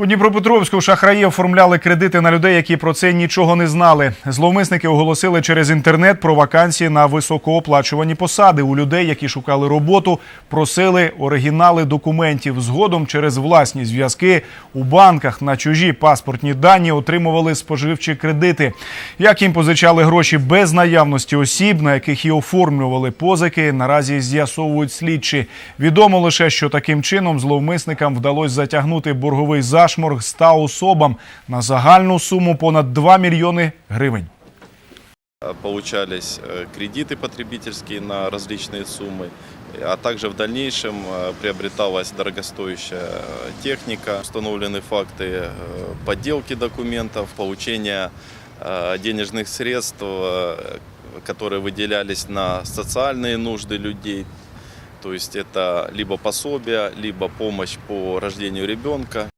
У Дніпропетровську шахраї оформляли кредити на людей, які про це нічого не знали. Зловмисники оголосили через інтернет про вакансії на високооплачувані посади. У людей, які шукали роботу, просили оригінали документів. Згодом через власні зв'язки у банках на чужі паспортні дані отримували споживчі кредити. Як їм позичали гроші без наявності осіб, на яких і оформлювали позики, наразі з'ясовують слідчі. Відомо лише, що таким чином зловмисникам вдалося затягнути борговий зашморг 100 особам на загальну суму понад 2 мільйони гривень. Получались кредиты потребительские на различные суммы, а также в дальнейшем приобреталась дорогостоящая техника. Установлены факты э, подделки документов, получения э, денежных средств, э, которые выделялись на социальные нужды людей. То есть это либо пособие, либо помощь по рождению ребенка,